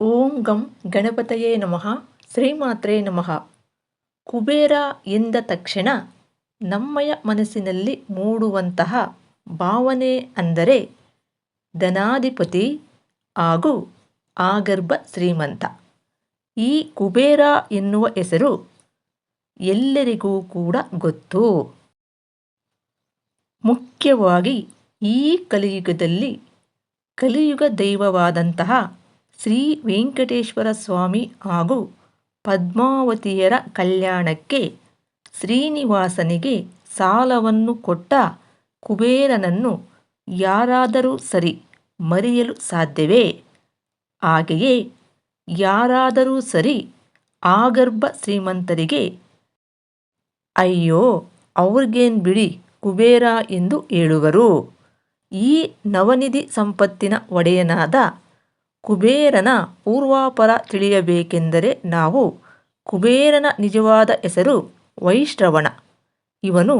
ಓಂ ಗಂ ಗಣಪತಯೇ ನಮಃ, ಶ್ರೀಮಾತ್ರೇ ನಮಃ. ಕುಬೇರ ಎಂದ ತಕ್ಷಣ ನಮ್ಮಯ ಮನಸ್ಸಿನಲ್ಲಿ ಮೂಡುವಂತಹ ಭಾವನೆ ಅಂದರೆ ಧನಾಧಿಪತಿ ಹಾಗೂ ಆಗರ್ಭ ಶ್ರೀಮಂತ. ಈ ಕುಬೇರ ಎನ್ನುವ ಹೆಸರು ಎಲ್ಲರಿಗೂ ಕೂಡ ಗೊತ್ತು. ಮುಖ್ಯವಾಗಿ ಈ ಕಲಿಯುಗದಲ್ಲಿ ಕಲಿಯುಗ ದೈವವಾದಂತಹ ಶ್ರೀ ವೆಂಕಟೇಶ್ವರ ಸ್ವಾಮಿ ಹಾಗೂ ಪದ್ಮಾವತಿಯರ ಕಲ್ಯಾಣಕ್ಕೆ ಶ್ರೀನಿವಾಸನಿಗೆ ಸಾಲವನ್ನು ಕೊಟ್ಟ ಕುಬೇರನನ್ನು ಯಾರಾದರೂ ಸರಿ ಮರೆಯಲು ಸಾಧ್ಯವೇ? ಹಾಗೆಯೇ ಯಾರಾದರೂ ಸರಿ ಆಗರ್ಭ ಶ್ರೀಮಂತರಿಗೆ ಅಯ್ಯೋ, ಅವ್ರಿಗೇನು ಬಿಡಿ ಕುಬೇರ ಎಂದು ಹೇಳುವರು. ಈ ನವನಿಧಿ ಸಂಪತ್ತಿನ ಒಡೆಯನಾದ ಕುಬೇರನ ಪೂರ್ವಾಪರ ತಿಳಿಯಬೇಕೆಂದರೆ ನಾವು ಕುಬೇರನ ನಿಜವಾದ ಹೆಸರು ವೈಶ್ರವಣ ಇವನು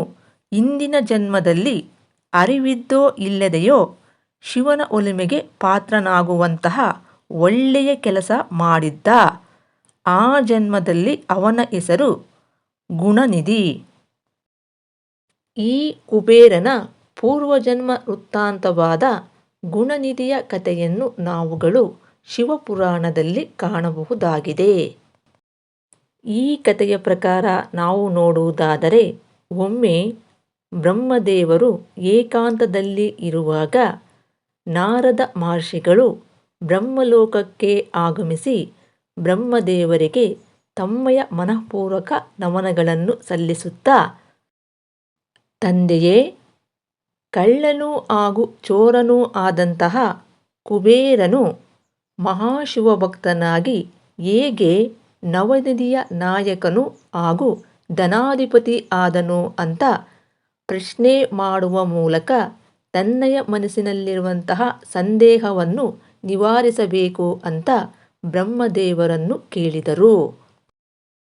ಹಿಂದಿನ ಜನ್ಮದಲ್ಲಿ ಅರಿವಿದ್ದೋ ಇಲ್ಲದೆಯೋ ಶಿವನ ಒಲಿಮೆಗೆ ಪಾತ್ರನಾಗುವಂತಹ ಒಳ್ಳೆಯ ಕೆಲಸ ಮಾಡಿದ್ದ. ಆ ಜನ್ಮದಲ್ಲಿ ಅವನ ಹೆಸರು ಗುಣನಿಧಿ. ಈ ಕುಬೇರನ ಪೂರ್ವಜನ್ಮ ವೃತ್ತಾಂತವಾದ ಗುಣನಿಧಿಯ ಕಥೆಯನ್ನು ನಾವುಗಳು ಶಿವಪುರಾಣದಲ್ಲಿ ಕಾಣಬಹುದಾಗಿದೆ. ಈ ಕಥೆಯ ಪ್ರಕಾರ ನಾವು ನೋಡುವುದಾದರೆ, ಒಮ್ಮೆ ಬ್ರಹ್ಮದೇವರು ಏಕಾಂತದಲ್ಲಿ ಇರುವಾಗ ನಾರದ ಮಹರ್ಷಿಗಳು ಬ್ರಹ್ಮಲೋಕಕ್ಕೆ ಆಗಮಿಸಿ ಬ್ರಹ್ಮದೇವರಿಗೆ ತಮ್ಮಯ ಮನಃಪೂರ್ವಕ ನಮನಗಳನ್ನು ಸಲ್ಲಿಸುತ್ತಾ, ತಂದೆಯೇ ಕಳ್ಳನೂ ಹಾಗೂ ಚೋರನೂ ಆದಂತಹ ಕುಬೇರನು ಮಹಾಶಿವಭಕ್ತನಾಗಿ ಹೇಗೆ ನವನಿಧಿಯ ನಾಯಕನು ಹಾಗೂ ಧನಾಧಿಪತಿ ಆದನು ಅಂತ ಪ್ರಶ್ನೆ ಮಾಡುವ ಮೂಲಕ ತನ್ನಯ ಮನಸ್ಸಿನಲ್ಲಿರುವಂತಹ ಸಂದೇಹವನ್ನು ನಿವಾರಿಸಬೇಕು ಅಂತ ಬ್ರಹ್ಮದೇವರನ್ನು ಕೇಳಿದರು.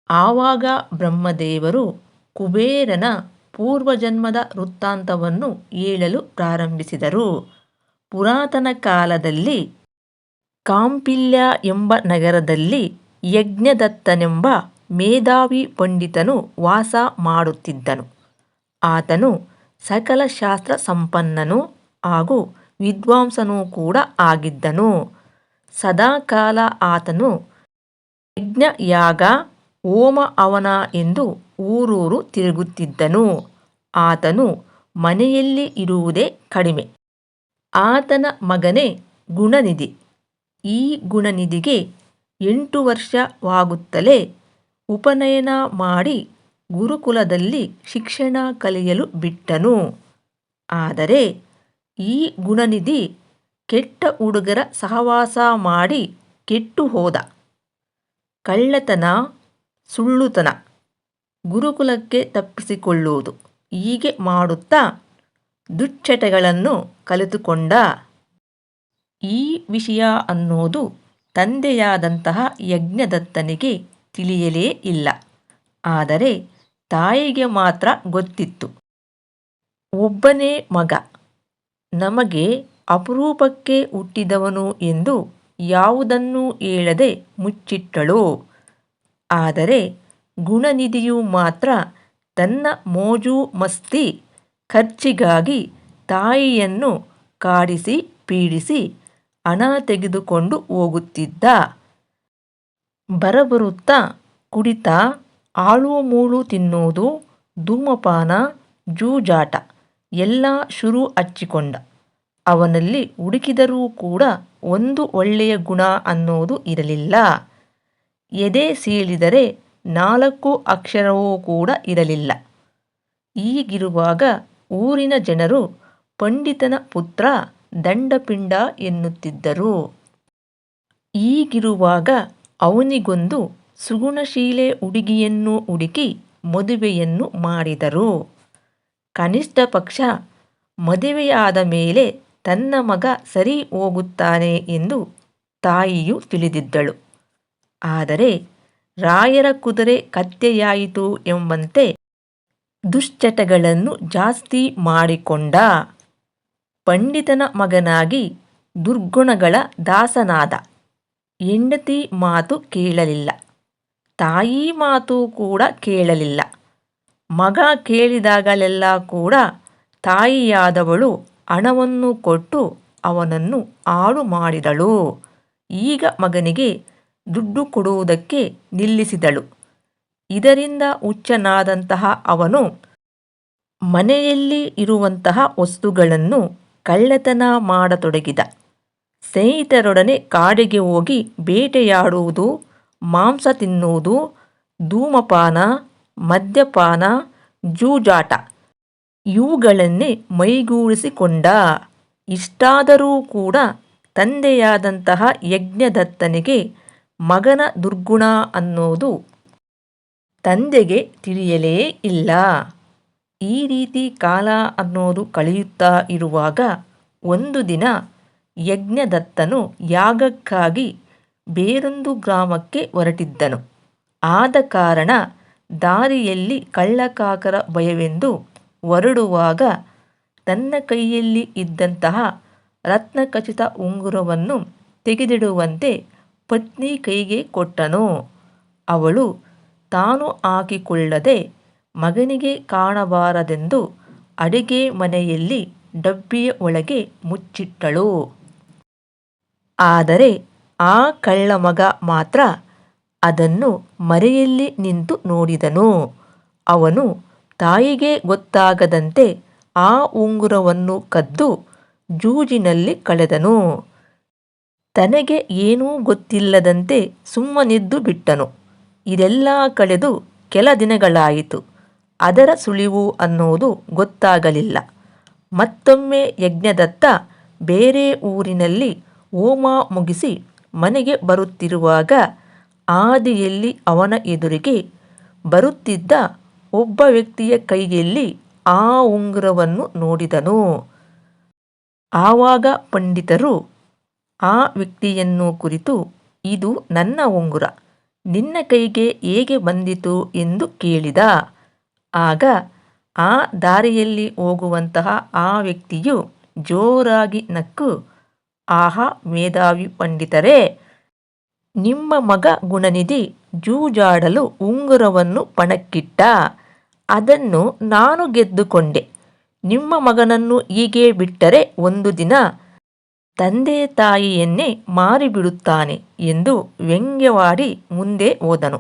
ಆವಾಗ ಬ್ರಹ್ಮದೇವರು ಕುಬೇರನ ಪೂರ್ವಜನ್ಮದ ವೃತ್ತಾಂತವನ್ನು ಹೇಳಲು ಪ್ರಾರಂಭಿಸಿದರು. ಪುರಾತನ ಕಾಲದಲ್ಲಿ ಕಾಂಪಿಲ್ಯ ಎಂಬ ನಗರದಲ್ಲಿ ಯಜ್ಞದತ್ತನೆಂಬ ಮೇಧಾವಿ ಪಂಡಿತನು ವಾಸ ಮಾಡುತ್ತಿದ್ದನು. ಆತನು ಸಕಲ ಶಾಸ್ತ್ರ ಸಂಪನ್ನನು ಹಾಗೂ ವಿದ್ವಾಂಸನೂ ಕೂಡ ಆಗಿದ್ದನು. ಸದಾಕಾಲ ಆತನು ಯಜ್ಞ ಯಾಗ ಹೋಮ ಅವನ ಎಂದು ಊರೂರು ತಿರುಗುತ್ತಿದ್ದನು. ಆತನು ಮನೆಯಲ್ಲಿ ಇರುವುದೇ ಕಡಿಮೆ. ಆತನ ಮಗನೇ ಗುಣನಿಧಿ. ಈ ಗುಣನಿಧಿಗೆ ಎಂಟು ವರ್ಷವಾಗುತ್ತಲೇ ಉಪನಯನ ಮಾಡಿ ಗುರುಕುಲದಲ್ಲಿ ಶಿಕ್ಷಣ ಕಲಿಯಲು ಬಿಟ್ಟನು. ಆದರೆ ಈ ಗುಣನಿಧಿ ಕೆಟ್ಟ ಹುಡುಗರ ಸಹವಾಸ ಮಾಡಿ ಕೆಟ್ಟು ಹೋದ. ಕಳ್ಳತನ, ಸುಳ್ಳುತನ. ಗುರುಕುಲಕ್ಕೆ ತಪ್ಪಿಸಿಕೊಳ್ಳುವುದು. ಹೀಗೆ ಮಾಡುತ್ತಾ ದುಶ್ಚಟಗಳನ್ನು ಕಲಿತುಕೊಂಡ ಈ ವಿಷಯ ಅನ್ನೋದು ತಂದೆಯಾದಂತಹ ಯಜ್ಞದತ್ತನಿಗೆ ತಿಳಿಯಲೇ ಇಲ್ಲ. ಆದರೆ ತಾಯಿಗೆ ಮಾತ್ರ ಗೊತ್ತಿತ್ತು. ಒಬ್ಬನೇ ಮಗ. ನಮಗೆ ಅಪರೂಪಕ್ಕೆ ಹುಟ್ಟಿದವನು ಎಂದು ಯಾವುದನ್ನೂ ಹೇಳದೆ ಮುಚ್ಚಿಟ್ಟಳು. ಆದರೆ ಗುಣನಿಧಿಯು ಮಾತ್ರ ತನ್ನ ಮೋಜು ಮಸ್ತಿ ಖರ್ಚಿಗಾಗಿ ತಾಯಿಯನ್ನು ಕಾಡಿಸಿ ಪೀಡಿಸಿ ಹಣ ತೆಗೆದುಕೊಂಡು ಹೋಗುತ್ತಿದ್ದ. ಬರಬರುತ್ತಾ ಕುಡಿತ, ಆಳು ಮೂಳು ತಿನ್ನೋದು, ಧೂಮಪಾನ, ಜೂಜಾಟ ಎಲ್ಲ ಶುರು ಹಚ್ಚಿಕೊಂಡ. ಅವನಲ್ಲಿ ಹುಡುಕಿದರೂ ಕೂಡ ಒಂದು ಒಳ್ಳೆಯ ಗುಣ ಅನ್ನೋದು ಇರಲಿಲ್ಲ. ಎದೆ ಸೀಳಿದರೆ ನಾಲ್ಕು ಅಕ್ಷರವೂ ಕೂಡ ಇರಲಿಲ್ಲ. ಈಗಿರುವಾಗ ಊರಿನ ಜನರು ಪಂಡಿತನ ಪುತ್ರ ದಂಡಪಿಂಡ ಎನ್ನುತ್ತಿದ್ದರು. ಈಗಿರುವಾಗ ಅವನಿಗೊಂದು ಸುಗುಣಶೀಲೆ ಹುಡುಗಿಯನ್ನು ಹುಡುಕಿ ಮದುವೆಯನ್ನು ಮಾಡಿದರು. ಕನಿಷ್ಠ ಪಕ್ಷ ಮದುವೆಯಾದ ಮೇಲೆ ತನ್ನ ಮಗ ಸರಿ ಹೋಗುತ್ತಾನೆ ಎಂದು ತಾಯಿಯು ತಿಳಿದಿದ್ದಳು. ಆದರೆ ರಾಯರ ಕುದುರೆ ಕತ್ತೆಯಾಯಿತು ಎಂಬಂತೆ ದುಶ್ಚಟಗಳನ್ನು ಜಾಸ್ತಿ ಮಾಡಿಕೊಂಡ ಪಂಡಿತನ ಮಗನಾಗಿ ದುರ್ಗುಣಗಳ ದಾಸನಾದ ಹೆಂಡತಿ ಮಾತು ಕೇಳಲಿಲ್ಲ. ತಾಯಿ ಮಾತು ಕೂಡ ಕೇಳಲಿಲ್ಲ. ಮಗ ಕೇಳಿದಾಗಲೆಲ್ಲ ಕೂಡ ತಾಯಿಯಾದವಳು ಹಣವನ್ನು ಕೊಟ್ಟು ಅವನನ್ನು ಹಾಳು ಮಾಡಿದಳು. ಈಗ ಮಗನಿಗೆ ದುಡ್ಡು ಕೊಡುವುದಕ್ಕೆ ನಿಲ್ಲಿಸಿದಳು. ಇದರಿಂದ ಹುಚ್ಚನಾದಂತಹ ಅವನು ಮನೆಯಲ್ಲಿ ಇರುವಂತಹ ವಸ್ತುಗಳನ್ನು ಕಳ್ಳತನ ಮಾಡತೊಡಗಿದ. ಸ್ನೇಹಿತರೊಡನೆ ಕಾಡಿಗೆ ಹೋಗಿ ಬೇಟೆಯಾಡುವುದು, ಮಾಂಸ ತಿನ್ನುವುದು, ಧೂಮಪಾನ, ಮದ್ಯಪಾನ, ಜೂಜಾಟ ಇವುಗಳನ್ನೇ ಮೈಗೂಡಿಸಿಕೊಂಡ. ಇಷ್ಟಾದರೂ ಕೂಡ ತಂದೆಯಾದಂತಹ ಯಜ್ಞದತ್ತನಿಗೆ ಮಗನ ದುರ್ಗುಣ ಅನ್ನೋದು ತಂದೆಗೆ ತಿಳಿಯಲೇ ಇಲ್ಲ. ಈ ರೀತಿ ಕಾಲ ಅನ್ನೋದು ಕಳೆಯುತ್ತಾ ಇರುವಾಗ ಒಂದು ದಿನ ಯಜ್ಞದತ್ತನು ಯಾಗಕ್ಕಾಗಿ ಬೇರೊಂದು ಗ್ರಾಮಕ್ಕೆ ಹೊರಟಿದ್ದನು. ಆದ ಕಾರಣ ದಾರಿಯಲ್ಲಿ ಕಳ್ಳಕಾಕರ ಭಯವೆಂದು ಹೊರಡುವಾಗ ತನ್ನ ಕೈಯಲ್ಲಿ ಇದ್ದಂತಹ ರತ್ನಖಚಿತ ಉಂಗುರವನ್ನು ತೆಗೆದಿಡುವಂತೆ ಪತ್ನಿ ಕೈಗೆ ಕೊಟ್ಟನು. ಅವಳು, ತಾನು ಹಾಕಿಕೊಳ್ಳದೆ ಮಗನಿಗೆ ಕಾಣಬಾರದೆಂದು ಅಡಿಗೆ ಮನೆಯಲ್ಲಿ ಡಬ್ಬಿಯ ಒಳಗೆ ಮುಚ್ಚಿಟ್ಟಳು. ಆದರೆ ಆ ಕಳ್ಳ ಮಗ ಮಾತ್ರ ಅದನ್ನು ಮರೆಯಲ್ಲಿ ನಿಂತು ನೋಡಿದನು. ಅವನು ತಾಯಿಗೆ ಗೊತ್ತಾಗದಂತೆ ಆ ಉಂಗುರವನ್ನು ಕದ್ದು ಜೂಜಿನಲ್ಲಿ ಕಳೆದನು. ತನಗೆ ಏನೂ ಗೊತ್ತಿಲ್ಲದಂತೆ ಸುಮ್ಮನಿದ್ದು ಬಿಟ್ಟನು. ಇದೆಲ್ಲ ಕಳೆದು ಕೆಲ ದಿನಗಳಾಯಿತು. ಅದರ ಸುಳಿವು ಅನ್ನೋದು ಗೊತ್ತಾಗಲಿಲ್ಲ. ಮತ್ತೊಮ್ಮೆ ಯಜ್ಞದತ್ತ ಬೇರೆ ಊರಿನಲ್ಲಿ ಹೋಮ ಮುಗಿಸಿ ಮನೆಗೆ ಬರುತ್ತಿರುವಾಗ ಆದಿಯಲ್ಲಿ ಅವನ ಎದುರಿಗೆ ಬರುತ್ತಿದ್ದ ಒಬ್ಬ ವ್ಯಕ್ತಿಯ ಕೈಯಲ್ಲಿ ಆ ಉಂಗುರವನ್ನು ನೋಡಿದನು. ಆವಾಗ ಪಂಡಿತರು ಆ ವ್ಯಕ್ತಿಯನ್ನು ಕುರಿತು ಇದು ನನ್ನ ಉಂಗುರ. ನಿನ್ನ ಕೈಗೆ ಹೇಗೆ ಬಂದಿತು ಎಂದು ಕೇಳಿದ. ಆಗ ಆ ದಾರಿಯಲ್ಲಿ ಹೋಗುವಂತಹ ಆ ವ್ಯಕ್ತಿಯು ಜೋರಾಗಿ ನಕ್ಕು, ಆಹಾ, ಮೇಧಾವಿ ಪಂಡಿತರೇ, ನಿಮ್ಮ ಮಗ ಗುಣನಿಧಿ ಜೂಜಾಡಲು ಉಂಗುರವನ್ನು ಪಣಕ್ಕಿಟ್ಟ. ಅದನ್ನು ನಾನು ಗೆದ್ದುಕೊಂಡೆ. ನಿಮ್ಮ ಮಗನನ್ನು ಹೀಗೆ ಬಿಟ್ಟರೆ ಒಂದು ದಿನ ತಂದೆ ತಾಯಿಯನ್ನೇ ಮಾರಿಬಿಡುತ್ತಾನೆ ಎಂದು ವ್ಯಂಗ್ಯವಾಡಿ ಮುಂದೆ ಹೋದನು.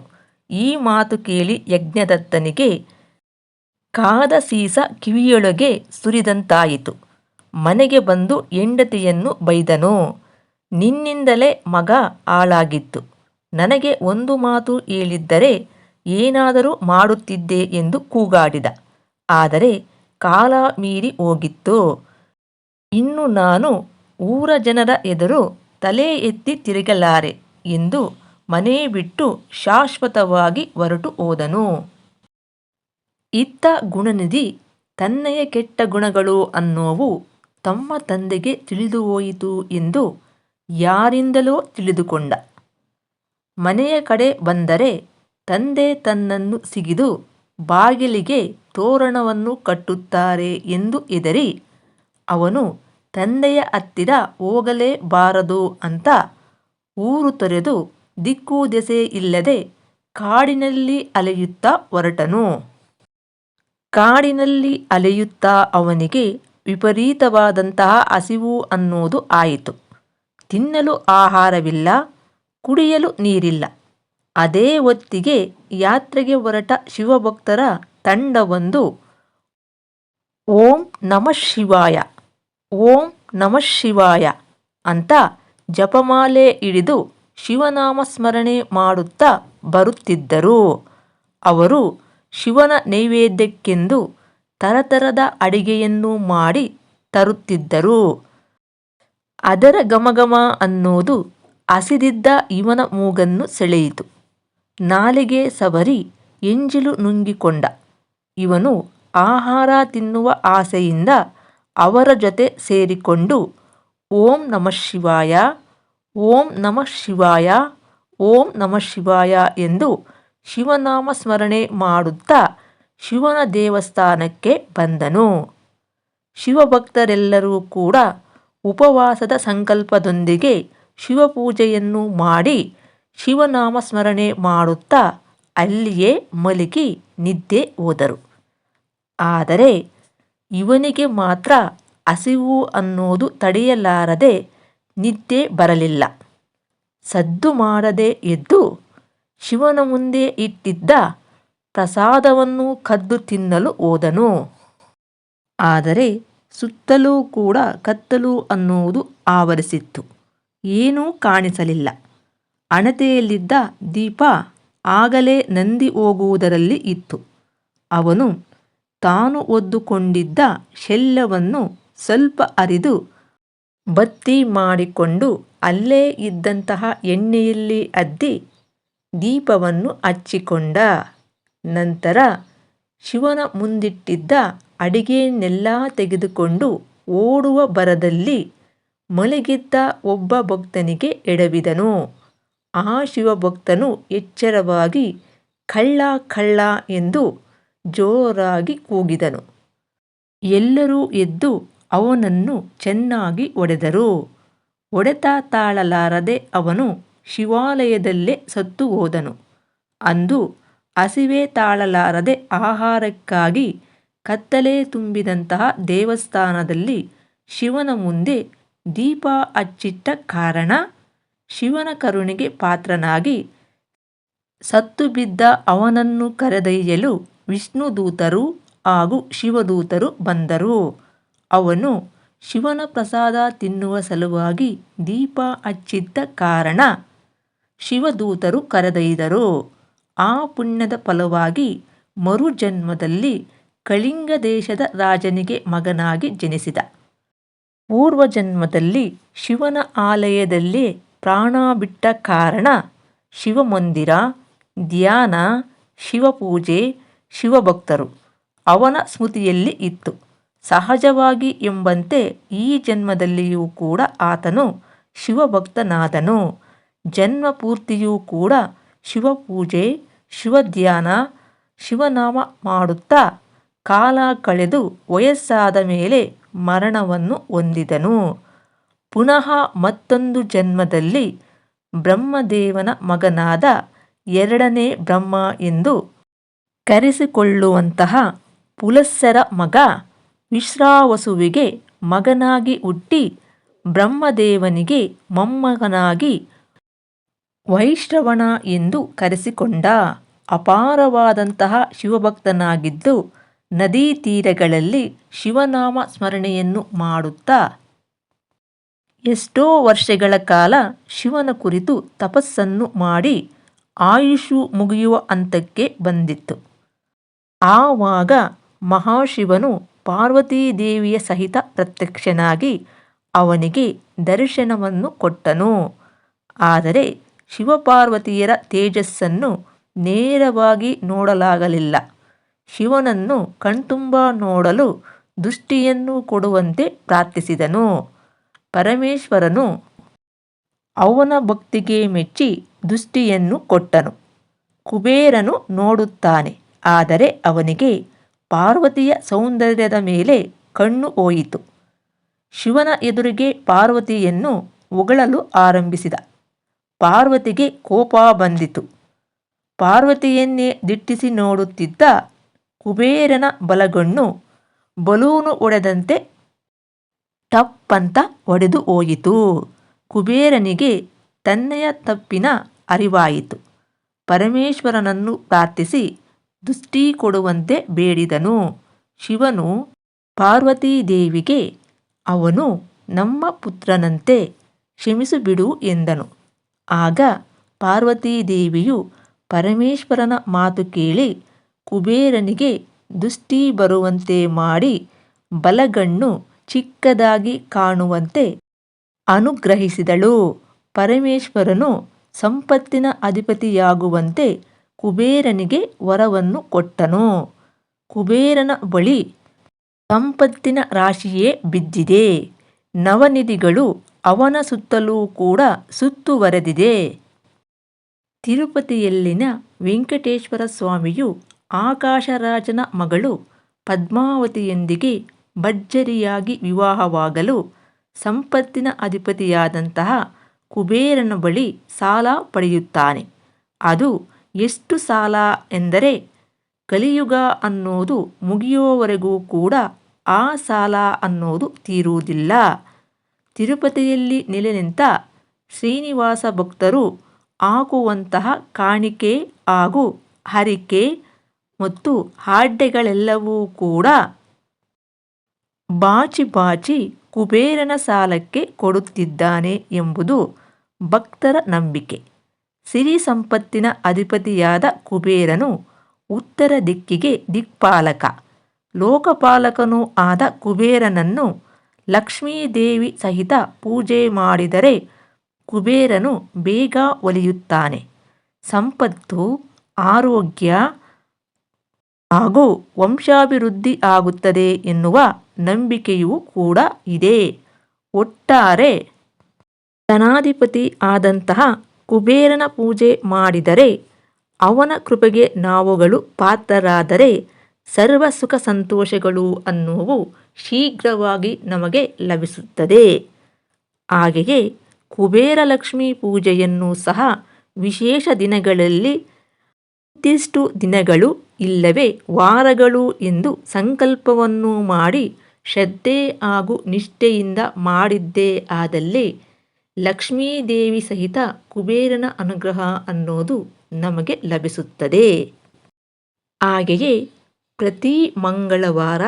ಈ ಮಾತು ಕೇಳಿ ಯಜ್ಞದತ್ತನಿಗೆ ಕಾದ ಸೀಸ ಕಿವಿಯೊಳಗೆ ಸುರಿದಂತಾಯಿತು. ಮನೆಗೆ ಬಂದು ಹೆಂಡತಿಯನ್ನು ಬೈದನು, ನಿನ್ನಿಂದಲೇ ಮಗ ಹಾಳಾಗಿತ್ತು. ನನಗೆ ಒಂದು ಮಾತು ಹೇಳಿದ್ದರೆ ಏನಾದರೂ ಮಾಡುತ್ತಿದ್ದೆ ಎಂದು ಕೂಗಾಡಿದ. ಆದರೆ ಕಾಲ ಮೀರಿ ಹೋಗಿತ್ತು. ಇನ್ನು ನಾನು ಊರ ಜನರ ಎದುರು ತಲೆ ಎತ್ತಿ ತಿರುಗಲಾರೆ ಎಂದು ಮನೆ ಬಿಟ್ಟು ಶಾಶ್ವತವಾಗಿ ಹೊರಟು ಹೋದನು. ಇತ್ತ ಗುಣನಿಧಿ, ತನ್ನಯ ಕೆಟ್ಟ ಗುಣಗಳು ಅನ್ನೋವು ತಮ್ಮ ತಂದೆಗೆ ತಿಳಿದು ಹೋಯಿತು ಎಂದು ಯಾರಿಂದಲೋ ತಿಳಿದುಕೊಂಡ. ಮನೆಯ ಕಡೆ ಬಂದರೆ ತಂದೆ ತನ್ನನ್ನು ಸಿಗಿದು ಬಾಗಿಲಿಗೆ ತೋರಣವನ್ನು ಕಟ್ಟುತ್ತಾರೆ ಎಂದು ಹೆದರಿ ಅವನು ತಂದೆಯ ಹತ್ತಿರ ಹೋಗಲೇಬಾರದು ಅಂತ ಊರು ತೊರೆದು ದಿಕ್ಕು ದೆಸೆ ಇಲ್ಲದೆ ಕಾಡಿನಲ್ಲಿ ಅಲೆಯುತ್ತಾ ಹೊರಟನು. ಕಾಡಿನಲ್ಲಿ ಅಲೆಯುತ್ತಾ ಅವನಿಗೆ ವಿಪರೀತವಾದಂತಹ ಹಸಿವು ಅನ್ನೋದು ಆಯಿತು. ತಿನ್ನಲು ಆಹಾರವಿಲ್ಲ, ಕುಡಿಯಲು ನೀರಿಲ್ಲ. ಅದೇ ಹೊತ್ತಿಗೆ ಯಾತ್ರೆಗೆ ಹೊರಟ ಶಿವಭಕ್ತರ ತಂಡವೊಂದು ಓಂ ನಮಃ ಶಿವಾಯ ಓಂ ನಮಃ ಶಿವಾಯ ಅಂತ ಜಪಮಾಲೆ ಹಿಡಿದು ಶಿವನಾಮ ಸ್ಮರಣೆ ಮಾಡುತ್ತಾ ಬರುತ್ತಿದ್ದರು. ಅವರು ಶಿವನ ನೈವೇದ್ಯಕ್ಕೆಂದು ತರತರದ ಅಡಿಗೆಯನ್ನು ಮಾಡಿ ತರುತ್ತಿದ್ದರು. ಅದರ ಗಮಗಮ ಅನ್ನೋದು ಹಸಿದಿದ್ದ ಇವನ ಮೂಗನ್ನು ಸೆಳೆಯಿತು. ನಾಲಿಗೆ ಸವರಿ ಎಂಜಿಲು ನುಂಗಿಕೊಂಡ. ಇವನು ಆಹಾರ ತಿನ್ನುವ ಆಸೆಯಿಂದ ಅವರ ಜೊತೆ ಸೇರಿಕೊಂಡು ಓಂ ನಮಃ ಶಿವಾಯ, ಓಂ ನಮಃ ಶಿವಾಯ, ಓಂ ನಮಃ ಶಿವಾಯ ಎಂದು ಶಿವನಾಮ ಸ್ಮರಣೆ ಮಾಡುತ್ತಾ ಶಿವನ ದೇವಸ್ಥಾನಕ್ಕೆ ಬಂದನು. ಶಿವಭಕ್ತರೆಲ್ಲರೂ ಕೂಡ ಉಪವಾಸದ ಸಂಕಲ್ಪದೊಂದಿಗೆ ಶಿವಪೂಜೆಯನ್ನು ಮಾಡಿ ಶಿವನಾಮ ಸ್ಮರಣೆ ಮಾಡುತ್ತಾ ಅಲ್ಲಿಯೇ ಮಲಗಿ ನಿದ್ದೆ ಹೋದರು. ಆದರೆ ಇವನಿಗೆ ಮಾತ್ರ ಹಸಿವು ಅನ್ನೋದು ತಡೆಯಲಾರದೆ ನಿದ್ದೆ ಬರಲಿಲ್ಲ. ಸದ್ದು ಮಾಡದೆ ಎದ್ದು ಶಿವನ ಮುಂದೆ ಇಟ್ಟಿದ್ದ ಪ್ರಸಾದವನ್ನು ಕದ್ದು ತಿನ್ನಲು ಹೋದನು. ಆದರೆ ಸುತ್ತಲೂ ಕೂಡ ಕತ್ತಲು ಅನ್ನುವುದು ಆವರಿಸಿತ್ತು. ಏನೂ ಕಾಣಿಸಲಿಲ್ಲ. ಅಣತೆಯಲ್ಲಿದ್ದ ದೀಪ ಆಗಲೇ ನಂದಿ ಹೋಗುವುದರಲ್ಲಿ ಇತ್ತು. ಅವನು ತಾನು ಒದ್ದುಕೊಂಡಿದ್ದ ಶೆಲ್ಲವನ್ನು ಸ್ವಲ್ಪ ಅರಿದು ಬತ್ತಿ ಮಾಡಿಕೊಂಡು ಅಲ್ಲೇ ಇದ್ದಂತಹ ಎಣ್ಣೆಯಲ್ಲಿ ಅದ್ದಿ ದೀಪವನ್ನು ಹಚ್ಚಿಕೊಂಡ. ನಂತರ ಶಿವನ ಮುಂದಿಟ್ಟಿದ್ದ ಅಡಿಗೆಯನ್ನೆಲ್ಲ ತೆಗೆದುಕೊಂಡು ಓಡುವ ಬರದಲ್ಲಿ ಮಲಗಿದ್ದ ಒಬ್ಬ ಭಕ್ತನಿಗೆ ಎಡವಿದನು. ಆ ಶಿವಭಕ್ತನು ಎಚ್ಚರವಾಗಿ, ಕಳ್ಳ ಕಳ್ಳ ಎಂದು ಜೋರಾಗಿ ಕೂಗಿದನು. ಎಲ್ಲರೂ ಎದ್ದು ಅವನನ್ನು ಚೆನ್ನಾಗಿ ಒಡೆದರು. ಒಡೆತ ತಾಳಲಾರದೆ ಅವನು ಶಿವಾಲಯದಲ್ಲೇ ಸತ್ತು ಹೋದನು. ಅಂದು ಹಸಿವೆ ತಾಳಲಾರದೆ ಆಹಾರಕ್ಕಾಗಿ ಕತ್ತಲೆ ತುಂಬಿದಂತಹ ದೇವಸ್ಥಾನದಲ್ಲಿ ಶಿವನ ಮುಂದೆ ದೀಪ ಹಚ್ಚಿಟ್ಟ ಕಾರಣ ಶಿವನ ಕರುಣೆಗೆ ಪಾತ್ರನಾಗಿ ಸತ್ತು ಬಿದ್ದ ಅವನನ್ನು ಕರೆದೊಯ್ಯಲು ವಿಷ್ಣುದೂತರು ಹಾಗೂ ಶಿವದೂತರು ಬಂದರು. ಅವನು ಶಿವನ ಪ್ರಸಾದ ತಿನ್ನುವ ಸಲುವಾಗಿ ದೀಪ ಹಚ್ಚಿದ್ದ ಕಾರಣ ಶಿವದೂತರು ಕರೆದೊಯ್ದರು. ಆ ಪುಣ್ಯದ ಫಲವಾಗಿ ಮರುಜನ್ಮದಲ್ಲಿ ಕಳಿಂಗ ದೇಶದ ರಾಜನಿಗೆ ಮಗನಾಗಿ ಜನಿಸಿದ. ಪೂರ್ವಜನ್ಮದಲ್ಲಿ ಶಿವನ ಆಲಯದಲ್ಲಿ ಪ್ರಾಣ ಬಿಟ್ಟ ಕಾರಣ ಶಿವಮಂದಿರ, ಧ್ಯಾನ, ಶಿವಪೂಜೆ ಶಿವಭಕ್ತರು. ಅವನ ಸ್ಮೃತಿಯಲ್ಲಿ ಇತ್ತು. ಸಹಜವಾಗಿ ಎಂಬಂತೆ ಈ ಜನ್ಮದಲ್ಲಿಯೂ ಕೂಡ ಆತನು ಶಿವಭಕ್ತನಾದನು. ಜನ್ಮ ಪೂರ್ತಿಯೂ ಕೂಡ ಶಿವಪೂಜೆ, ಶಿವಧ್ಯಾನ, ಶಿವನಾಮ ಮಾಡುತ್ತಾ ಕಾಲ ಕಳೆದು ವಯಸ್ಸಾದ ಮೇಲೆ ಮರಣವನ್ನು ಹೊಂದಿದನು. ಪುನಃ ಮತ್ತೊಂದು ಜನ್ಮದಲ್ಲಿ ಬ್ರಹ್ಮದೇವನ ಮಗನಾದ ಎರಡನೇ ಬ್ರಹ್ಮ ಎಂದು ಕರೆಸಿಕೊಳ್ಳುವಂತಹ ಪುಲಸ್ಸರ ಮಗ ವಿಶ್ರಾವಸುವಿಗೆ ಮಗನಾಗಿ ಹುಟ್ಟಿ ಬ್ರಹ್ಮದೇವನಿಗೆ ಮೊಮ್ಮಗನಾಗಿ ವೈಶ್ರವಣ ಎಂದು ಕರೆಸಿಕೊಂಡ ಅಪಾರವಾದಂತಹ ಶಿವಭಕ್ತನಾಗಿದ್ದು ನದೀ ತೀರಗಳಲ್ಲಿ ಶಿವನಾಮ ಸ್ಮರಣೆಯನ್ನು ಮಾಡುತ್ತಾ ಎಷ್ಟೋ ವರ್ಷಗಳ ಕಾಲ ಶಿವನ ಕುರಿತು ತಪಸ್ಸನ್ನು ಮಾಡಿ ಆಯುಷು ಮುಗಿಯುವ ಹಂತಕ್ಕೆ ಬಂದಿತ್ತು. ಆವಾಗ ಮಹಾಶಿವನು ಪಾರ್ವತೀದೇವಿಯ ಸಹಿತ ಪ್ರತ್ಯಕ್ಷನಾಗಿ ಅವನಿಗೆ ದರ್ಶನವನ್ನು ಕೊಟ್ಟನು. ಆದರೆ ಶಿವಪಾರ್ವತಿಯರ ತೇಜಸ್ಸನ್ನು ನೇರವಾಗಿ ನೋಡಲಾಗಲಿಲ್ಲ. ಶಿವನನ್ನು ಕಣ್ತುಂಬ ನೋಡಲು ದೃಷ್ಟಿಯನ್ನು ಕೊಡುವಂತೆ ಪ್ರಾರ್ಥಿಸಿದನು. ಪರಮೇಶ್ವರನು ಅವನ ಭಕ್ತಿಗೆ ಮೆಚ್ಚಿ ದೃಷ್ಟಿಯನ್ನು ಕೊಟ್ಟನು. ಕುಬೇರನು ನೋಡುತ್ತಾನೆ. ಆದರೆ ಅವನಿಗೆ ಪಾರ್ವತಿಯ ಸೌಂದರ್ಯದ ಮೇಲೆ ಕಣ್ಣು ಹೋಯಿತು ಶಿವನ ಎದುರಿಗೆ ಪಾರ್ವತಿಯನ್ನು ಹೊಗಳಲು ಆರಂಭಿಸಿದ. ಪಾರ್ವತಿಗೆ ಕೋಪ ಬಂದಿತು. ಪಾರ್ವತಿಯನ್ನೇ ದಿಟ್ಟಿಸಿ ನೋಡುತ್ತಿದ್ದ ಕುಬೇರನ ಬಲಗಣ್ಣು ಬಲೂನು ಒಡೆದಂತೆ ಟಪ್ಪಂತ ಒಡೆದು ಹೋಯಿತು. ಕುಬೇರನಿಗೆ ತನ್ನೆಯ ತಪ್ಪಿನ ಅರಿವಾಯಿತು. ಪರಮೇಶ್ವರನನ್ನು ಪ್ರಾರ್ಥಿಸಿ ದೃಷ್ಟಿ ಕೊಡುವಂತೆ ಬೇಡಿದನು. ಶಿವನು ಪಾರ್ವತೀದೇವಿಗೆ ಅವನು ನಮ್ಮ ಪುತ್ರನಂತೆ ಕ್ಷಮಿಸಿಬಿಡು ಎಂದನು. ಆಗ ಪಾರ್ವತೀದೇವಿಯು ಪರಮೇಶ್ವರನ ಮಾತು ಕೇಳಿ ಕುಬೇರನಿಗೆ ದೃಷ್ಟಿ ಬರುವಂತೆ ಮಾಡಿ ಬಲಗಣ್ಣು ಚಿಕ್ಕದಾಗಿ ಕಾಣುವಂತೆ ಅನುಗ್ರಹಿಸಿದಳು. ಪರಮೇಶ್ವರನು ಸಂಪತ್ತಿನ ಅಧಿಪತಿಯಾಗುವಂತೆ ಕುಬೇರನಿಗೆ ವರವನ್ನು ಕೊಟ್ಟನು. ಕುಬೇರನ ಬಳಿ ಸಂಪತ್ತಿನ ರಾಶಿಯೇ ಬಿದ್ದಿದೆ. ನವನಿಧಿಗಳು ಅವನ ಸುತ್ತಲೂ ಕೂಡ ಸುತ್ತುವರೆದಿದೆ. ತಿರುಪತಿಯಲ್ಲಿನ ವೆಂಕಟೇಶ್ವರ ಸ್ವಾಮಿಯು ಆಕಾಶರಾಜನ ಮಗಳು ಪದ್ಮಾವತಿಯೊಂದಿಗೆ ಭರ್ಜರಿಯಾಗಿ ವಿವಾಹವಾಗಲು ಸಂಪತ್ತಿನ ಅಧಿಪತಿಯಾದಂತಹ ಕುಬೇರನ ಬಳಿ ಸಾಲ ಪಡೆಯುತ್ತಾನೆ. ಅದು ಎಷ್ಟು ಸಾಲ ಎಂದರೆ ಕಲಿಯುಗ ಅನ್ನೋದು ಮುಗಿಯೋವರೆಗೂ ಕೂಡ ಆ ಸಾಲ ಅನ್ನೋದು ತೀರುವುದಿಲ್ಲ. ತಿರುಪತಿಯಲ್ಲಿ ನೆಲೆ ನಿಂತ ಶ್ರೀನಿವಾಸ ಭಕ್ತರು ಹಾಕುವಂತಹ ಕಾಣಿಕೆ ಹಾಗೂ ಹರಿಕೆ ಮತ್ತು ಹಾಡ್ಯಗಳೆಲ್ಲವೂ ಕೂಡ ಬಾಚಿ ಬಾಚಿ ಕುಬೇರನ ಸಾಲಕ್ಕೆ ಕೊಡುತ್ತಿದ್ದಾನೆ ಎಂಬುದು ಭಕ್ತರ ನಂಬಿಕೆ. ಸಿರಿ ಸಂಪತ್ತಿನ ಅಧಿಪತಿಯಾದ ಕುಬೇರನು ಉತ್ತರ ದಿಕ್ಕಿಗೆ ದಿಕ್ಪಾಲಕ. ಲೋಕಪಾಲಕನೂ ಆದ ಕುಬೇರನನ್ನು ಲಕ್ಷ್ಮೀದೇವಿ ಸಹಿತ ಪೂಜೆ ಮಾಡಿದರೆ ಕುಬೇರನು ಬೇಗ ಒಲಿಯುತ್ತಾನೆ. ಸಂಪತ್ತು, ಆರೋಗ್ಯ ಹಾಗೂ ವಂಶಾಭಿವೃದ್ಧಿ ಆಗುತ್ತದೆ ಎನ್ನುವ ನಂಬಿಕೆಯೂ ಕೂಡ ಇದೆ. ಒಟ್ಟಾರೆ ಧನಾಧಿಪತಿ ಆದಂತಹ ಕುಬೇರನ ಪೂಜೆ ಮಾಡಿದರೆ ಅವನ ಕೃಪೆಗೆ ನಾವುಗಳು ಪಾತ್ರರಾದರೆ ಸರ್ವ ಸುಖ ಸಂತೋಷಗಳು ಅನ್ನುವು ಶೀಘ್ರವಾಗಿ ನಮಗೆ ಲಭಿಸುತ್ತದೆ. ಹಾಗೆಯೇ ಕುಬೇರ ಲಕ್ಷ್ಮಿ ಪೂಜೆಯನ್ನು ಸಹ ವಿಶೇಷ ದಿನಗಳಲ್ಲಿ ಇಂತಿಷ್ಟು ದಿನಗಳು ಇಲ್ಲವೇ ವಾರಗಳು ಎಂದು ಸಂಕಲ್ಪವನ್ನು ಮಾಡಿ ಶ್ರದ್ಧೆ ಹಾಗೂ ನಿಷ್ಠೆಯಿಂದ ಮಾಡಿದ್ದೇ ಆದಲ್ಲಿ ಲಕ್ಷ್ಮೀದೇವಿ ಸಹಿತ ಕುಬೇರನ ಅನುಗ್ರಹ ಅನ್ನೋದು ನಮಗೆ ಲಭಿಸುತ್ತದೆ. ಹಾಗೆಯೇ ಪ್ರತಿ ಮಂಗಳವಾರ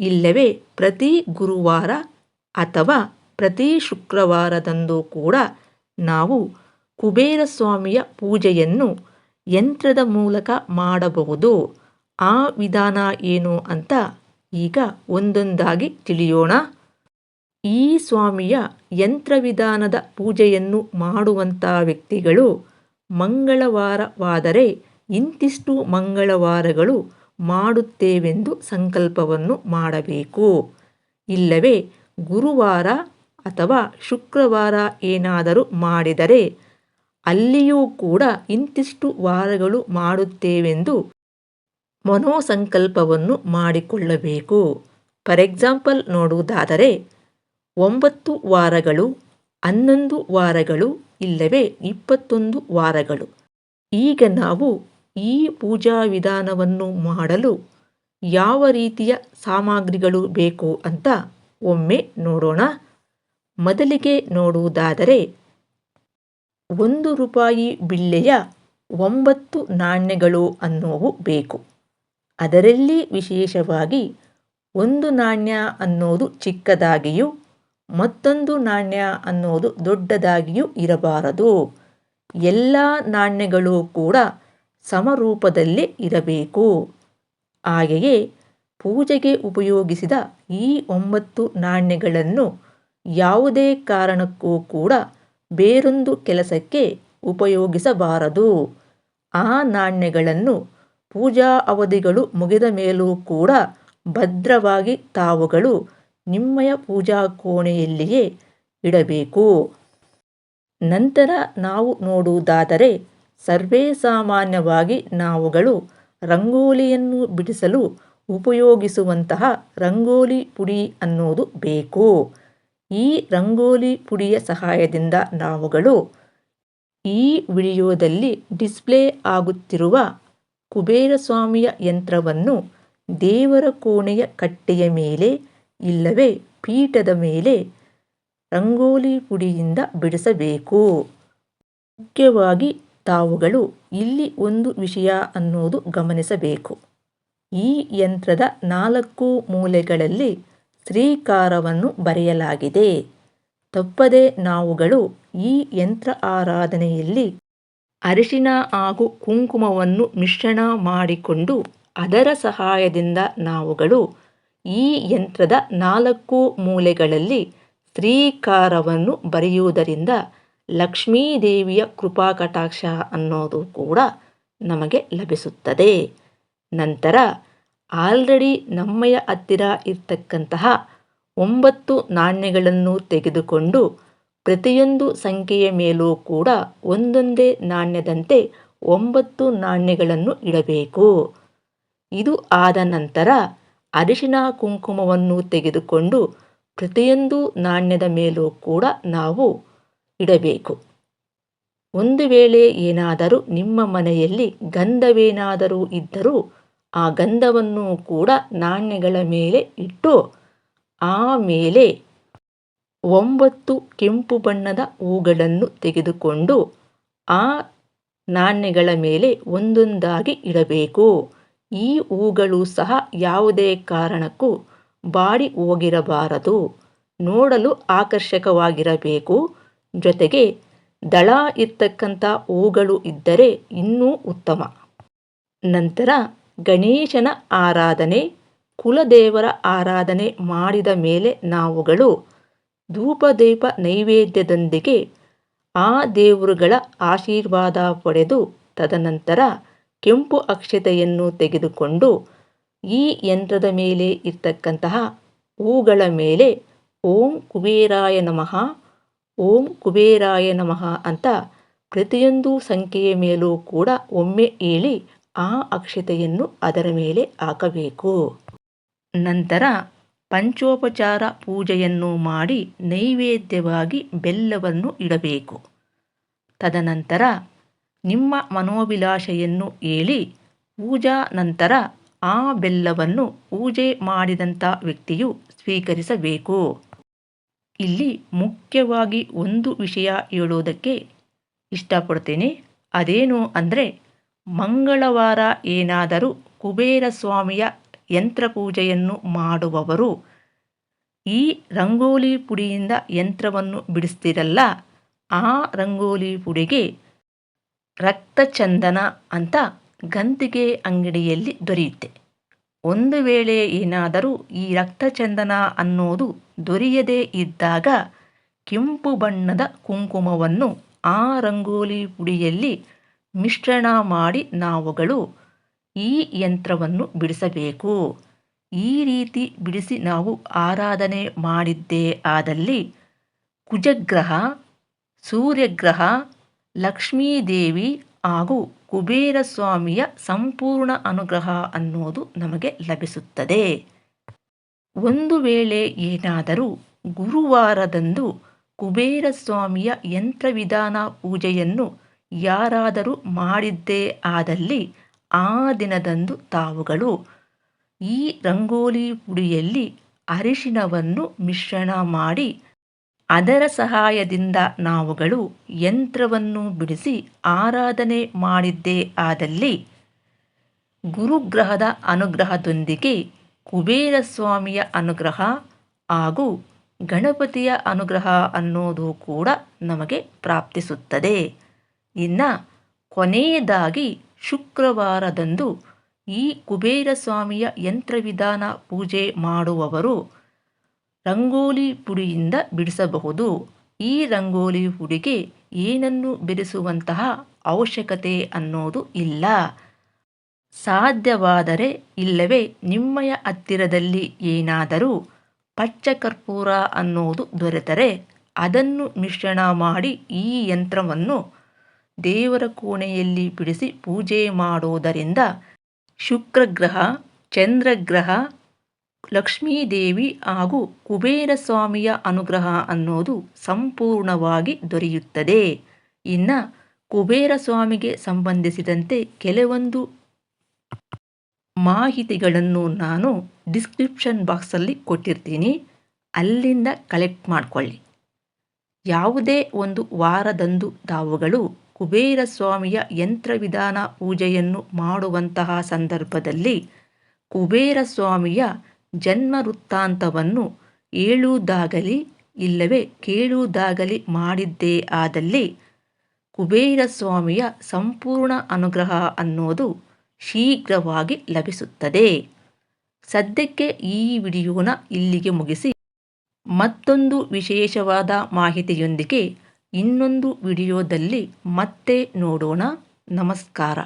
ಇಲ್ಲವೇ ಪ್ರತಿ ಗುರುವಾರ ಅಥವಾ ಪ್ರತಿ ಶುಕ್ರವಾರದಂದು ಕೂಡ ನಾವು ಕುಬೇರ ಸ್ವಾಮಿಯ ಪೂಜೆಯನ್ನು ಯಂತ್ರದ ಮೂಲಕ ಮಾಡಬಹುದು. ಆ ವಿಧಾನ ಏನು ಅಂತ ಈಗ ಒಂದೊಂದಾಗಿ ತಿಳಿಯೋಣ. ಈ ಸ್ವಾಮಿಯ ಯಂತ್ರವಿಧಾನದ ಪೂಜೆಯನ್ನು ಮಾಡುವಂಥ ವ್ಯಕ್ತಿಗಳು ಮಂಗಳವಾರವಾದರೆ ಇಂತಿಷ್ಟು ಮಂಗಳವಾರಗಳು ಮಾಡುತ್ತೇವೆಂದು ಸಂಕಲ್ಪವನ್ನು ಮಾಡಬೇಕು. ಇಲ್ಲವೇ ಗುರುವಾರ ಅಥವಾ ಶುಕ್ರವಾರ ಏನಾದರೂ ಮಾಡಿದರೆ ಅಲ್ಲಿಯೂ ಕೂಡ ಇಂತಿಷ್ಟು ವಾರಗಳು ಮಾಡುತ್ತೇವೆಂದು ಮನೋಸಂಕಲ್ಪವನ್ನು ಮಾಡಿಕೊಳ್ಳಬೇಕು. ಫಾರ್ ಎಕ್ಸಾಂಪಲ್ ನೋಡುವುದಾದರೆ ಒಂಬತ್ತು ವಾರಗಳು, ಹನ್ನೊಂದು ವಾರಗಳು, ಇಲ್ಲವೇ ಇಪ್ಪತ್ತೊಂದು ವಾರಗಳು. ಈಗ ನಾವು ಈ ಪೂಜಾ ವಿಧಾನವನ್ನು ಮಾಡಲು ಯಾವ ರೀತಿಯ ಸಾಮಗ್ರಿಗಳು ಬೇಕು ಅಂತ ಒಮ್ಮೆ ನೋಡೋಣ. ಮೊದಲಿಗೆ ನೋಡುವುದಾದರೆ, ಒಂದು ರೂಪಾಯಿ ಬಿಳ್ಳೆಯ ಒಂಬತ್ತು ನಾಣ್ಯಗಳು ಅನ್ನೋವು ಬೇಕು. ಅದರಲ್ಲಿ ವಿಶೇಷವಾಗಿ ಒಂದು ನಾಣ್ಯ ಅನ್ನೋದು ಚಿಕ್ಕದಾಗಿಯೂ ಮತ್ತೊಂದು ನಾಣ್ಯ ಅನ್ನೋದು ದೊಡ್ಡದಾಗಿಯೂ ಇರಬಾರದು. ಎಲ್ಲ ನಾಣ್ಯಗಳು ಕೂಡ ಸಮರೂಪದಲ್ಲೇ ಇರಬೇಕು. ಹಾಗೆಯೇ ಪೂಜೆಗೆ ಉಪಯೋಗಿಸಿದ ಈ ಒಂಬತ್ತು ನಾಣ್ಯಗಳನ್ನು ಯಾವುದೇ ಕಾರಣಕ್ಕೂ ಕೂಡ ಬೇರೊಂದು ಕೆಲಸಕ್ಕೆ ಉಪಯೋಗಿಸಬಾರದು. ಆ ನಾಣ್ಯಗಳನ್ನು ಪೂಜಾ ಅವಧಿಗಳು ಮುಗಿದ ಮೇಲೂ ಕೂಡ ಭದ್ರವಾಗಿ ತಾವುಗಳು ನಿಮ್ಮಯ ಪೂಜಾ ಕೋಣೆಯಲ್ಲಿಯೇ ಇಡಬೇಕು. ನಂತರ ನಾವು ನೋಡುವುದಾದರೆ ಸರ್ವೇ ಸಾಮಾನ್ಯವಾಗಿ ನಾವುಗಳು ರಂಗೋಲಿಯನ್ನು ಬಿಡಿಸಲು ಉಪಯೋಗಿಸುವಂತಹ ರಂಗೋಲಿ ಪುಡಿ ಅನ್ನೋದು ಬೇಕು. ಈ ರಂಗೋಲಿ ಪುಡಿಯ ಸಹಾಯದಿಂದ ನಾವುಗಳು ಈ ವಿಡಿಯೋದಲ್ಲಿ ಡಿಸ್ಪ್ಲೇ ಆಗುತ್ತಿರುವ ಕುಬೇರ ಸ್ವಾಮಿಯ ಯಂತ್ರವನ್ನು ದೇವರ ಕೋಣೆಯ ಕಟ್ಟೆಯ ಮೇಲೆ ಇಲ್ಲವೇ? ಪೀಠದ ಮೇಲೆ ರಂಗೋಲಿ ಪುಡಿಯಿಂದ ಬಿಡಿಸಬೇಕು. ಮುಖ್ಯವಾಗಿ ತಾವುಗಳು ಇಲ್ಲಿ ಒಂದು ವಿಷಯ ಅನ್ನೋದು ಗಮನಿಸಬೇಕು. ಈ ಯಂತ್ರದ ನಾಲ್ಕು ಮೂಲೆಗಳಲ್ಲಿ ಶ್ರೀಕಾರವನ್ನು ಬರೆಯಲಾಗಿದೆ. ತಪ್ಪದೆ ನಾವುಗಳು ಈ ಯಂತ್ರ ಆರಾಧನೆಯಲ್ಲಿ ಅರಿಶಿನ ಹಾಗೂ ಕುಂಕುಮವನ್ನು ಮಿಶ್ರಣ ಮಾಡಿಕೊಂಡು ಅದರ ಸಹಾಯದಿಂದ ನಾವುಗಳು ಈ ಯಂತ್ರದ ನಾಲ್ಕು ಮೂಲೆಗಳಲ್ಲಿ ಶ್ರೀಕಾರವನ್ನು ಬರೆಯುವುದರಿಂದ ಲಕ್ಷ್ಮೀದೇವಿಯ ಕೃಪಾ ಕಟಾಕ್ಷ ಅನ್ನೋದು ಕೂಡ ನಮಗೆ ಲಭಿಸುತ್ತದೆ. ನಂತರ ಆಲ್ರೆಡಿ ನಮ್ಮಯ ಹತ್ತಿರ ಇರ್ತಕ್ಕಂತಹ ಒಂಬತ್ತು ನಾಣ್ಯಗಳನ್ನು ತೆಗೆದುಕೊಂಡು ಪ್ರತಿಯೊಂದು ಸಂಖ್ಯೆಯ ಮೇಲೂ ಕೂಡ ಒಂದೊಂದೇ ನಾಣ್ಯದಂತೆ ಒಂಬತ್ತು ನಾಣ್ಯಗಳನ್ನು ಇಡಬೇಕು. ಇದು ಆದ ನಂತರ ಅರಿಶಿನ ಕುಂಕುಮವನ್ನು ತೆಗೆದುಕೊಂಡು ಪ್ರತಿಯೊಂದು ನಾಣ್ಯದ ಮೇಲೂ ಕೂಡ ನಾವು ಇಡಬೇಕು. ಒಂದು ವೇಳೆ ಏನಾದರೂ ನಿಮ್ಮ ಮನೆಯಲ್ಲಿ ಗಂಧವೇನಾದರೂ ಇದ್ದರೂ ಆ ಗಂಧವನ್ನು ಕೂಡ ನಾಣ್ಯಗಳ ಮೇಲೆ ಇಟ್ಟು ಆಮೇಲೆ ಒಂಬತ್ತು ಕೆಂಪು ಬಣ್ಣದ ಹೂಗಳನ್ನು ತೆಗೆದುಕೊಂಡು ಆ ನಾಣ್ಯಗಳ ಮೇಲೆ ಒಂದೊಂದಾಗಿ ಇಡಬೇಕು. ಈ ಹೂಗಳು ಸಹ ಯಾವುದೇ ಕಾರಣಕ್ಕೂ ಬಾಡಿ ಹೋಗಿರಬಾರದು. ನೋಡಲು ಆಕರ್ಷಕವಾಗಿರಬೇಕು. ಜೊತೆಗೆ ದಳ ಇರ್ತಕ್ಕಂಥ ಹೂಗಳು ಇದ್ದರೆ ಇನ್ನೂ ಉತ್ತಮ. ನಂತರ ಗಣೇಶನ ಆರಾಧನೆ, ಕುಲದೇವರ ಆರಾಧನೆ ಮಾಡಿದ ಮೇಲೆ ನಾವುಗಳು ಧೂಪದೀಪ ನೈವೇದ್ಯದೊಂದಿಗೆ ಆ ದೇವರುಗಳ ಆಶೀರ್ವಾದ ಪಡೆದು ತದನಂತರ ಕೆಂಪು ಅಕ್ಷತೆಯನ್ನು ತೆಗೆದುಕೊಂಡು ಈ ಯಂತ್ರದ ಮೇಲೆ ಇರ್ತಕ್ಕಂತಹ ಹೂಗಳ ಮೇಲೆ ಓಂ ಕುಬೇರಾಯ ನಮಃ, ಓಂ ಕುಬೇರಾಯ ನಮಃ ಅಂತ ಪ್ರತಿಯೊಂದು ಸಂಖ್ಯೆಯ ಮೇಲೂ ಕೂಡ ಒಮ್ಮೆ ಹೇಳಿ ಆ ಅಕ್ಷತೆಯನ್ನು ಅದರ ಮೇಲೆ ಹಾಕಬೇಕು. ನಂತರ ಪಂಚೋಪಚಾರ ಪೂಜೆಯನ್ನು ಮಾಡಿ ನೈವೇದ್ಯವಾಗಿ ಬೆಲ್ಲವನ್ನು ಇಡಬೇಕು. ತದನಂತರ ನಿಮ್ಮ ಮನೋಭಿಲಾಷೆಯನ್ನು ಹೇಳಿ ಪೂಜಾ ನಂತರ ಆ ಬೆಲ್ಲವನ್ನು ಪೂಜೆ ಮಾಡಿದಂಥ ವ್ಯಕ್ತಿಯು ಸ್ವೀಕರಿಸಬೇಕು. ಇಲ್ಲಿ ಮುಖ್ಯವಾಗಿ ಒಂದು ವಿಷಯ ಹೇಳೋದಕ್ಕೆ ಇಷ್ಟಪಡ್ತೇನೆ. ಅದೇನು ಅಂದರೆ ಮಂಗಳವಾರ ಏನಾದರೂ ಕುಬೇರ ಸ್ವಾಮಿಯ ಯಂತ್ರ ಪೂಜೆಯನ್ನು ಮಾಡುವವರು ಈ ರಂಗೋಲಿ ಪುಡಿಯಿಂದ ಯಂತ್ರವನ್ನು ಬಿಡಿಸ್ತಿರಲ್ಲ, ಆ ರಂಗೋಲಿ ಪುಡಿಗೆ ರಕ್ತಚಂದನ ಅಂತ ಗಂತಿಗೆ ಅಂಗಡಿಯಲ್ಲಿ ದೊರೆಯುತ್ತೆ. ಒಂದು ವೇಳೆ ಏನಾದರೂ ಈ ರಕ್ತಚಂದನ ಅನ್ನೋದು ದೊರೆಯದೇ ಇದ್ದಾಗ ಕೆಂಪು ಬಣ್ಣದ ಕುಂಕುಮವನ್ನು ಆ ರಂಗೋಲಿ ಪುಡಿಯಲ್ಲಿ ಮಿಶ್ರಣ ಮಾಡಿ ನಾವುಗಳು ಈ ಯಂತ್ರವನ್ನು ಬಿಡಿಸಬೇಕು. ಈ ರೀತಿ ಬಿಡಿಸಿ ನಾವು ಆರಾಧನೆ ಮಾಡಿದ್ದೇ ಆದಲ್ಲಿ ಕುಜಗ್ರಹ, ಸೂರ್ಯಗ್ರಹ ಲಕ್ಷ್ಮೀದೇವಿ ಹಾಗೂ ಕುಬೇರ ಸ್ವಾಮಿಯ ಸಂಪೂರ್ಣ ಅನುಗ್ರಹ ಅನ್ನೋದು ನಮಗೆ ಲಭಿಸುತ್ತದೆ. ಒಂದು ವೇಳೆ ಏನಾದರೂ ಗುರುವಾರದಂದು ಕುಬೇರ ಸ್ವಾಮಿಯ ಯಂತ್ರವಿಧಾನ ಪೂಜೆಯನ್ನು ಯಾರಾದರೂ ಮಾಡಿದ್ದೇ ಆದಲ್ಲಿ ಆ ದಿನದಂದು ತಾವುಗಳು ಈ ರಂಗೋಲಿ ಪುಡಿಯಲ್ಲಿ ಅರಿಶಿನವನ್ನು ಮಿಶ್ರಣ ಮಾಡಿ ಅದರ ಸಹಾಯದಿಂದ ನಾವುಗಳು ಯಂತ್ರವನ್ನು ಬಿಡಿಸಿ ಆರಾಧನೆ ಮಾಡಿದ್ದೇ ಆದಲ್ಲಿ ಗುರುಗ್ರಹದ ಅನುಗ್ರಹದೊಂದಿಗೆ ಕುಬೇರ ಸ್ವಾಮಿಯ ಅನುಗ್ರಹ ಹಾಗೂ ಗಣಪತಿಯ ಅನುಗ್ರಹ ಅನ್ನೋದು ಕೂಡ ನಮಗೆ ಪ್ರಾಪ್ತಿಸುತ್ತದೆ. ಇನ್ನು ಕೊನೆಯದಾಗಿ ಶುಕ್ರವಾರದಂದು ಈ ಕುಬೇರ ಸ್ವಾಮಿಯ ಯಂತ್ರವಿಧಾನ ಪೂಜೆ ಮಾಡುವವರು ರಂಗೋಲಿ ಪುಡಿಯಿಂದ ಬಿಡಿಸಬಹುದು. ಈ ರಂಗೋಲಿ ಪುಡಿಗೆ ಏನನ್ನು ಬಿಡಿಸುವಂತಹ ಅವಶ್ಯಕತೆ ಅನ್ನೋದು ಇಲ್ಲ. ಸಾಧ್ಯವಾದರೆ ಇಲ್ಲವೇ ನಿಮ್ಮಯ ಹತ್ತಿರದಲ್ಲಿ ಏನಾದರೂ ಪಚ್ಚ ಕರ್ಪೂರ ಅನ್ನೋದು ದೊರೆತರೆ ಅದನ್ನು ಮಿಶ್ರಣ ಮಾಡಿ ಈ ಯಂತ್ರವನ್ನು ದೇವರ ಕೋಣೆಯಲ್ಲಿ ಬಿಡಿಸಿ ಪೂಜೆ ಮಾಡುವುದರಿಂದ ಶುಕ್ರಗ್ರಹ, ಚಂದ್ರಗ್ರಹ ಲಕ್ಷ್ಮೀದೇವಿ ಹಾಗೂ ಕುಬೇರ ಸ್ವಾಮಿಯ ಅನುಗ್ರಹ ಅನ್ನೋದು ಸಂಪೂರ್ಣವಾಗಿ ದೊರೆಯುತ್ತದೆ. ಇನ್ನು ಕುಬೇರ ಸ್ವಾಮಿಗೆ ಸಂಬಂಧಿಸಿದಂತೆ ಕೆಲವೊಂದು ಮಾಹಿತಿಗಳನ್ನು ನಾನು ಡಿಸ್ಕ್ರಿಪ್ಷನ್ ಬಾಕ್ಸಲ್ಲಿ ಕೊಟ್ಟಿರ್ತೀನಿ. ಅಲ್ಲಿಂದ ಕಲೆಕ್ಟ್ ಮಾಡಿಕೊಳ್ಳಿ. ಯಾವುದೇ ಒಂದು ವಾರದಂದು ತಾವುಗಳು ಕುಬೇರ ಸ್ವಾಮಿಯ ಯಂತ್ರವಿಧಾನ ಪೂಜೆಯನ್ನು ಮಾಡುವಂತಹ ಸಂದರ್ಭದಲ್ಲಿ ಕುಬೇರ ಸ್ವಾಮಿಯ ಜನ್ಮ ವೃತ್ತಾಂತವನ್ನು ಹೇಳುವುದಾಗಲಿ ಇಲ್ಲವೇ ಕೇಳುವುದಾಗಲಿ ಮಾಡಿದ್ದೇ ಆದಲ್ಲಿ ಕುಬೇರ ಸ್ವಾಮಿಯ ಸಂಪೂರ್ಣ ಅನುಗ್ರಹ ಅನ್ನೋದು ಶೀಘ್ರವಾಗಿ ಲಭಿಸುತ್ತದೆ. ಸದ್ಯಕ್ಕೆ ಈ ವಿಡಿಯೋನ ಇಲ್ಲಿಗೆ ಮುಗಿಸಿ. ಮತ್ತೊಂದು ವಿಶೇಷವಾದ ಮಾಹಿತಿಯೊಂದಿಗೆ ಇನ್ನೊಂದು ವಿಡಿಯೋದಲ್ಲಿ ಮತ್ತೆ ನೋಡೋಣ. ನಮಸ್ಕಾರ.